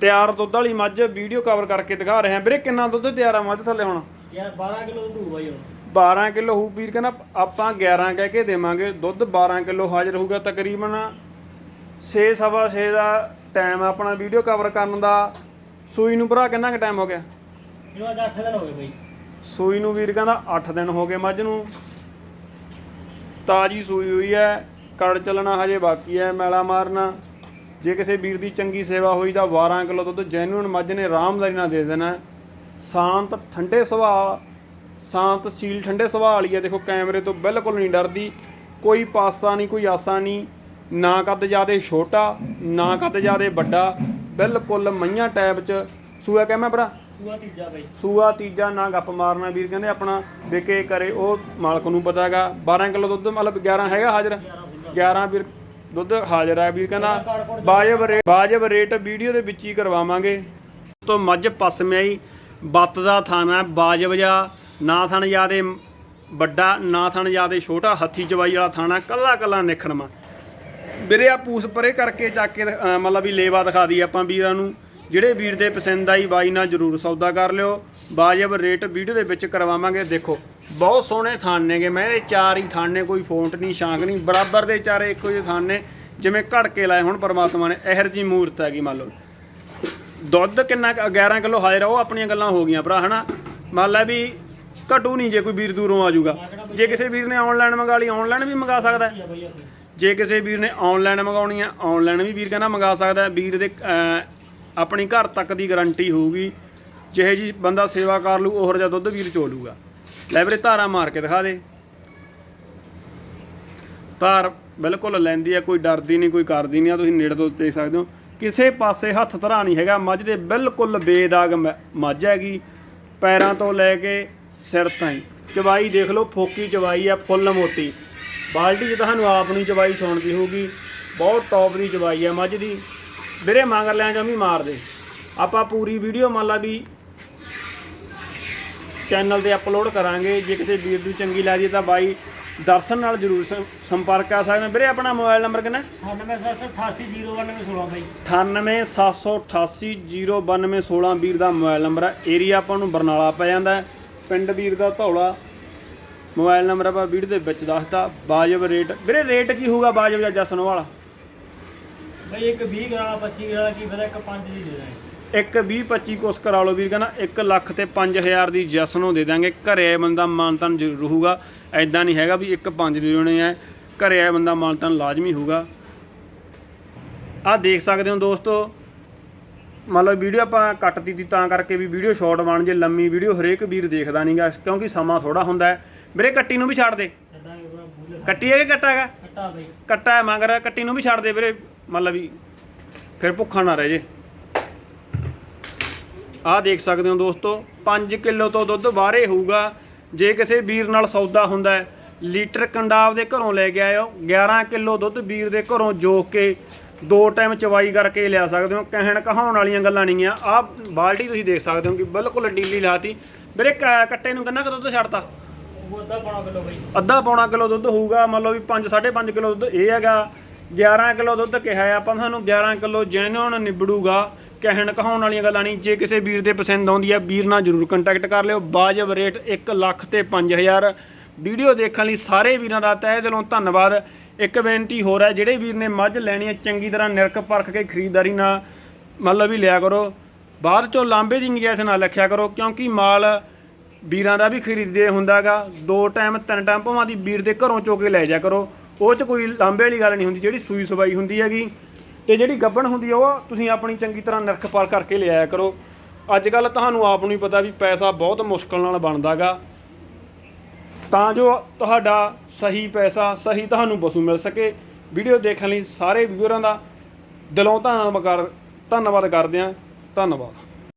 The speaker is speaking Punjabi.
ਤਿਆਰ ਦੁੱਧ ਵਾਲੀ ਮੱਝ ਵੀਡੀਓ ਕਵਰ ਕਰਕੇ ਦਿਖਾ ਰਹੇ ਹਾਂ। ਵੀਰੇ ਕਿੰਨਾ ਦੁੱਧ ਤਿਆਰ ਆ ਮੱਝ ਥੱਲੇ ਹੁਣ? ਯਾਰ 12 ਕਿਲੋ ਦੁੱਧ ਹੋਊਗਾ ਜੀ ਹੁਣ। 12 ਕਿਲੋ ਹੋਊ ਵੀਰ ਕਹਿੰਦਾ ਆਪਾਂ 11 ਕਹਿ ਕੇ ਦੇਵਾਂਗੇ। ਦੁੱਧ 12 ਕਿਲੋ ਹਾਜ਼ਰ ਹੋਊਗਾ ਤਕਰੀਬਨ 6 ਸਵਾ 6 ਦਾ ਟਾਈਮ ਆਪਣਾ ਵੀਡੀਓ ਕਵਰ ਕਰਨ ਦਾ। ਸੂਈ ਨੂੰ ਭਰਾ ਕਿੰਨਾ ਕੁ ਟਾਈਮ ਹੋ ਗਿਆ? ਇਹਨੂੰ ਅੱਜ 8 ਦਿਨ ਹੋ ਗਏ ਬਈ। ਸੂਈ ਨੂੰ ਵੀਰ ਕਹਿੰਦਾ 8 ਦਿਨ ਹੋ ਗਏ ਮੱਝ ਨੂੰ। ਤਾਜੀ ਸੂਈ ਹੋਈ ਹੈ। ਕੜ ਚੱਲਣਾ ਹਜੇ ਬਾਕੀ ਹੈ ਮੈਲਾ ਮਾਰਨਾ। ਜੇ ਕਿਸੇ ਵੀਰ ਦੀ ਚੰਗੀ ਸੇਵਾ ਹੋਈ ਤਾਂ 12 ਕਿਲੋ ਦੁੱਧ ਜੈਨੂਨ ਮੱਝ ਨੇ ਆਰਾਮਦਾਰੀ ਨਾਲ ਦੇ ਦੇਣਾ। ਸ਼ਾਂਤ ਠੰਡੇ ਸੁਭਾਅ ਸ਼ਾਂਤ ਸੀਲ ਠੰਡੇ ਸੁਭਾਅ ਵਾਲੀ ਹੈ ਦੇਖੋ ਕੈਮਰੇ ਤੋਂ ਬਿਲਕੁਲ ਨਹੀਂ ਡਰਦੀ। ਕੋਈ ਪਾਸਾ ਨਹੀਂ ਕੋਈ ਆਸਾ ਨਹੀਂ। ਨਾ ਕੱਦ ਜਿਆਦੇ ਛੋਟਾ ਨਾ ਕੱਦ ਜਿਆਦੇ ਵੱਡਾ। ਬਿਲਕੁਲ ਮਈਆਂ ਟੈਬ ਚ। ਸੂਆ ਕਹਿ ਭਰਾ? ਸੂਆ ਤੀਜਾ ਬਈ। ਸੂਆ ਤੀਜਾ ਨਾ ਗੱਪ ਮਾਰਨਾ ਵੀਰ। ਕਹਿੰਦੇ ਆਪਣਾ ਵਿਕੇ ਕਰੇ ਉਹ ਮਾਲਕ ਨੂੰ ਪਤਾ ਹੈਗਾ। 12 ਕਿਲੋ ਦੁੱਧ ਮਤਲਬ 11 ਹੈਗਾ ਹਾਜ਼ਰ? 11 ਵੀਰ। ਦੁੱਧ ਹਾਜ਼ਰ ਹੈ ਵੀਰ ਕਹਿੰਦਾ, ਵਾਜਬ ਰੇਟ ਵਾਜਬ ਰੇਟ ਵੀਡੀਓ ਦੇ ਵਿੱਚ ਹੀ ਕਰਵਾਵਾਂਗੇ। ਤੋਂ ਮੱਝ ਪਸਮਿਆਈ ਬੱਤ ਦਾ ਥਾਣਾ ਵਾਜਬ ਜਾ ਨਾ ਥਣ ਜਿਆਦੇ ਵੱਡਾ, ਨਾ ਥਣ ਜਿਆਦੇ ਛੋਟਾ, ਹੱਥੀ ਚਵਾਈ ਵਾਲਾ ਥਾਣਾ ਕੱਲਾ ਕੱਲਾ ਨਿਖਣਵਾ ਵੀਰੇ ਆ ਪੂਸ ਪਰੇ ਕਰਕੇ ਚੱਕ ਕੇ, ਅਹ, ਮਤਲਬ ਵੀ ਲੇਵਾ ਦਿਖਾ ਦੀ ਆਪਾਂ ਵੀਰਾਂ ਨੂੰ। ਜਿਹੜੇ ਵੀਰ ਦੇ ਪਸੰਦ ਆਈ, ਬਾਈ ਨਾਲ ਜਰੂਰ ਸੌਦਾ ਕਰ ਲਿਓ। ਵਾਜਬ ਰੇਟ ਵੀਡੀਓ ਦੇ ਵਿੱਚ ਕਰਵਾਵਾਂਗੇ, ਦੇਖੋ। ਬਹੁਤ ਸੋਹਣੇ ਥਾਨ ਨੇਗੇ। ਮੈਂ ਇਹ ਚਾਰ ਹੀ ਥਾਨ ਨੇ, ਕੋਈ ਫੋਂਟ ਨਹੀਂ ਸ਼ਾਂਕ ਨਹੀਂ। ਬਰਾਬਰ ਦੇ ਚਾਰੇ ਇੱਕੋ ਜਿਹੇ ਥਾਨ ਨੇ, ਜਿਵੇਂ ਘੜ ਕੇ ਲਾਏ ਹੁਣ ਪਰਮਾਤਮਾ ਨੇ। ਇਹਰ ਜੀ ਮੂਰਤ ਹੈਗੀ ਮੰਨ ਲਓ। ਦੁੱਧ ਕਿੰਨਾ ਕੁ- 11 ਕਿਲੋ ਹਾਜ਼ਰ ਆ, ਉਹ ਆਪਣੀਆਂ ਗੱਲਾਂ ਹੋ ਗਈਆਂ ਭਰਾ, ਹਨਾ? ਮੰਨ ਲੈ ਵੀ ਘਟੂ ਨਹੀਂ ਜੇ ਕੋਈ ਵੀਰ ਦੂਰੋਂ ਆ ਜਾਊਗਾ। ਜੇ ਕਿਸੇ ਵੀਰ ਨੇ ਆਨਲਾਈਨ ਮੰਗਾ ਲਈ ਆਨਲਾਈਨ ਵੀ ਮੰਗਾ ਸਕਦਾ ਜੇ ਕਿਸੇ ਵੀਰ ਨੇ ਆਨਲਾਈਨ ਮੰਗਾਉਣੀ ਆ ਆਨਲਾਈਨ ਵੀ ਵੀਰ ਕਹਿੰਦਾ ਮੰਗਾ ਸਕਦਾ ਵੀਰ ਦੇ ਆਪਣੀ ਘਰ ਤੱਕ ਦੀ ਗਾਰੰਟੀ ਹੋਊਗੀ। ਜਿਹੇ ਜੀ ਬੰਦਾ ਸੇਵਾ ਕਰ ਲੂ ਉਹੋ ਜਿਹਾ ਦੁੱਧ ਵੀਰ ਚੋਲੂਗਾ ਲੈ ਵੀਰੇ, ਧਾਰਾ ਮਾਰ ਕੇ ਦਿਖਾ ਦੇ। ਧਾਰ ਬਿਲਕੁਲ ਲੈਂਦੀ ਆ, ਕੋਈ ਡਰਦੀ ਨਹੀਂ, ਕੋਈ ਕਰਦੀ ਨਹੀਂ ਆ, ਤੁਸੀਂ ਨੇੜੇ ਤੋਂ ਦੇਖ ਸਕਦੇ ਹੋ। ਕਿਸੇ ਪਾਸੇ ਹੱਥ ਧਰਾ ਨਹੀਂ ਹੈਗਾ, ਮੱਝ ਦੇ ਬਿਲਕੁਲ ਬੇਦਾਗ ਮ- ਮੱਝ ਹੈਗੀ। ਪੈਰਾਂ ਤੋਂ ਲੈ ਕੇ ਸਿਰ ਤਾਈਂ। ਚਵਾਈ ਦੇਖ ਲਓ, ਫੋਕੀ ਚਵਾਈ ਆ, ਫੁੱਲ ਮੋਟੀ ਬਾਲਟੀ 'ਚ ਤੁਹਾਨੂੰ ਆਪ ਨੂੰ ਚਵਾਈ ਸੁਣਦੀ ਹੋਊਗੀ। ਬਹੁਤ ਟੌਪ ਦੀ ਚਵਾਈ ਆ ਮੱਝ ਦੀ। ਵੀਰੇ ਮੰਗਰ ਲਿਆਂ ਜਮੀ ਮਾਰ ਦੇ। ਆਪਾਂ ਪੂਰੀ ਵੀਡੀਓ ਮੰਨ ਲਾ ਵੀ ਚੈਨਲ ਤੇ ਅਪਲੋਡ ਕਰਾਂਗੇ। ਜੇ ਕਿਸੇ ਵੀਰ ਦੀ ਚੰਗੀ ਲੱਗਦੀ ਤਾਂ ਬਾਈ ਦਰਸ਼ਨ ਨਾਲ ਜਰੂਰ ਸੰਪਰਕ ਕਰ ਸਕਦੇ। ਵੀਰੇ ਆਪਣਾ ਮੋਬਾਈਲ ਨੰਬਰ ਕਿੰਨਾ? 9788809116 ਬਈ। 9878809216 ਵੀਰ ਦਾ ਮੋਬਾਈਲ ਨੰਬਰ ਹੈ। ਏਰੀਆ ਆਪਾਂ ਨੂੰ ਬਰਨਾਲਾ ਪੈ ਜਾਂਦਾ। ਪਿੰਡ ਵੀਰ ਦਾ ਧੌਲਾ। ਮੋਬਾਈਲ ਨੰਬਰ ਆਪਾਂ ਵੀਡੀਓ ਦੇ ਵਿੱਚ ਦੱਸਤਾ। ਵਾਜਬ ਰੇਟ। ਵੀਰੇ ਰੇਟ ਕੀ ਹੋਊਗਾ ਵਾਜਬ ਜਾਂ ਜਸਨ ਵਾਲਾ ਬਈ ਇੱਕ 20 ਗ੍ਰਾਮ 25 ਗ੍ਰਾਮ ਕੀ ਪਤਾ ਇੱਕ 5 ਦੀ ਦੇ ਦਾਂਗੇ। ਇੱਕ 20 25 ਕੁਛ ਕਰਾ ਲਓ ਵੀਰ ਕਹਿੰਦਾ 1 ਲੱਖ ਤੇ 5000 ਦੀ ਜਸਨੋਂ ਦੇ ਦਾਂਗੇ ਘਰੇ ਆਏ ਬੰਦਾ ਮਾਨਤਨ ਜ਼ਰੂਰ ਹੋਊਗਾ ਐਦਾਂ ਨਹੀਂ ਹੈਗਾ ਵੀ ਇੱਕ 5 ਦੇ ਦੇਣੇ ਆ। ਘਰੇ ਆਏ ਬੰਦਾ ਮਾਨਤਨ ਲਾਜ਼ਮੀ ਹੋਊਗਾ। ਆਹ ਦੇਖ ਸਕਦੇ ਹੋ ਦੋਸਤੋ ਮੰਨ ਲਓ ਵੀਡੀਓ ਆਪਾਂ ਕੱਟ ਦਿੱਤੀ ਤਾਂ ਕਰਕੇ ਵੀ ਵੀਡੀਓ ਸ਼ਾਰਟ ਬਣ ਜੇ ਲੰਮੀ ਵੀਡੀਓ ਹਰੇਕ ਵੀਰ ਦੇਖਦਾ ਨਹੀਂਗਾ ਕਿਉਂਕਿ ਸਮਾਂ ਥੋੜਾ ਹੁੰਦਾ ਹੈ। ਵੀਰੇ ਕੱਟੀ ਨੂੰ ਵੀ ਛੱਡ ਦੇ। ਕੱਟੀ। ਹੈ ਕਿ ਕੱਟਾ ਹੈਗਾ? ਕੱਟਾ ਬਈ। ਕੱਟਾ ਹੈ ਮਗਰ ਕੱਟੀ ਨੂੰ ਵੀ ਛੱਡ ਦੇ ਵੀਰੇ। ਮਤਲਬ ਵੀ ਫਿਰ ਭੁੱਖਾ ਨਾ ਰਹਿ ਜੇ। ਆਹ ਦੇਖ ਸਕਦੇ ਹੋ ਦੋਸਤੋ 5 ਕਿਲੋ ਤੋਂ ਦੁੱਧ ਬਾਹਰੇ ਹੋਊਗਾ। ਜੇ ਕਿਸੇ ਵੀਰ ਨਾਲ ਸੌਦਾ ਹੁੰਦਾ ਹੈ, ਲੀਟਰ ਕੰਡਾਵ ਦੇ ਘਰੋਂ ਲੈ ਕੇ ਆਇਓ। 11 ਕਿਲੋ ਦੁੱਧ ਵੀਰ ਦੇ ਘਰੋਂ ਜੋਕ ਕੇ ਦੋ ਟਾਈਮ ਚਵਾਈ ਕਰਕੇ ਲਿਆ ਸਕਦੇ ਹੋ। ਕਹਿਣ ਕਹਾਉਣ ਵਾਲੀਆਂ ਗੱਲਾਂ ਨਹੀਂ ਆ। ਆਹ ਬਾਲਟੀ ਤੁਸੀਂ ਦੇਖ ਸਕਦੇ ਹੋ ਕਿ ਬਿਲਕੁਲ ਡੀਲੀ ਲਾਤੀ। ਵੀਰੇ ਕੱਟੇ ਨੂੰ ਕਿੰਨਾ ਕੁ ਦੁੱਧ ਛੱਡਤਾ? ਅੱਧਾ ਪੌਣਾ ਕਿਲੋ ਬਈ। ਅੱਧਾ ਪੌਣਾ ਕਿਲੋ ਦੁੱਧ ਹੋਊਗਾ। ਮੰਨ ਲਓ ਵੀ 5 5.5 ਕਿਲੋ ਦੁੱਧ ਇਹ ਹੈਗਾ। 11 ਕਿਲੋ ਦੁੱਧ ਕਿਹਾ ਹੈ ਆਪਾਂ ਤੁਹਾਨੂੰ 11 ਕਿਲੋ ਜੈਨੂਨ ਨਿਬੜੂਗਾ। ਕਹਿਣ ਕਹਾਉਣ ਵਾਲੀਆਂ ਗੱਲਾਂ ਨਹੀਂ। ਜੇ ਕਿਸੇ ਵੀਰ ਦੇ ਪਸੰਦ ਆਉਂਦੀ ਆ, ਵੀਰ ਨਾਲ ਜਰੂਰ ਕੰਟੈਕਟ ਕਰ ਲਿਓ। ਬਾਜਬ ਰੇਟ 1 ਲੱਖ ਤੇ 5000 ਵੀਡੀਓ ਦੇਖਣ ਲਈ ਸਾਰੇ ਵੀਰਾਂ ਦਾ ਤਹਿ ਦਿਲੋਂ ਧੰਨਵਾਦ। ਇੱਕ ਬੇਨਤੀ ਹੋਰ ਹੈ, ਜਿਹੜੇ ਵੀਰ ਨੇ ਮੱਝ ਲੈਣੀ ਹੈ, ਚੰਗੀ ਤਰ੍ਹਾਂ ਨਿਰਖ ਪਰਖ ਕੇ ਖਰੀਦਦਾਰੀ ਨਾਲ ਮਤਲਬ ਵੀ ਲਿਆ ਕਰੋ। ਬਾਅਦ ਚੋਂ ਲਾਂਬੇ ਦੀ ਗੁੰਜਾਇਸ਼ ਨਾਲ ਰੱਖਿਆ ਕਰੋ, ਕਿਉਂਕਿ ਮਾਲ ਵੀਰਾਂ ਦਾ ਵੀ ਖਰੀਦਦੇ ਹੁੰਦਾਗਾ ਦੋ ਟਾਈਮ ਤਿੰਨ ਟਾਈਮ ਭਾਵਾਂ ਦੀ ਵੀਰ ਦੇ ਘਰੋਂ ਚੋ ਕੇ ਲੈ ਜਾ ਕਰੋ। ਉਹ 'ਚ ਕੋਈ ਲਾਂਬੇ ਵਾਲੀ ਗੱਲ ਨਹੀਂ ਹੁੰਦੀ, ਜਿਹੜੀ ਸੂਈ ਸਵਾਈ ਹੁੰਦੀ ਹੈਗੀ। ਤੇ ਜਿਹੜੀ ਗੱਬਣ ਹੁੰਦੀ ਆ, ਉਹ ਤੁਸੀਂ ਆਪਣੀ ਚੰਗੀ ਤਰ੍ਹਾਂ ਨਿਰਖਪਾਲ ਕਰਕੇ ਲਿਆਇਆ ਕਰੋ। ਅੱਜ ਕੱਲ ਤੁਹਾਨੂੰ ਆਪ ਨੂੰ ਹੀ ਪਤਾ ਵੀ ਪੈਸਾ ਬਹੁਤ ਮੁਸ਼ਕਲ ਨਾਲ ਬਣਦਾਗਾ ਤਾਂ ਜੋ ਤੁਹਾਡਾ ਸਹੀ ਪੈਸਾ, ਸਹੀ ਤੁਹਾਨੂੰ ਪਸ਼ੂ ਮਿਲ ਸਕੇ। ਵੀਡੀਓ ਦੇਖਣ ਲਈ ਸਾਰੇ ਵੀਰਾਂ ਦਾ ਦਿਲੋਂ ਧੰਨਵਾਦ ਕਰ ਧੰਨਵਾਦ ਕਰਦੇ ਹਾਂ। ਧੰਨਵਾਦ।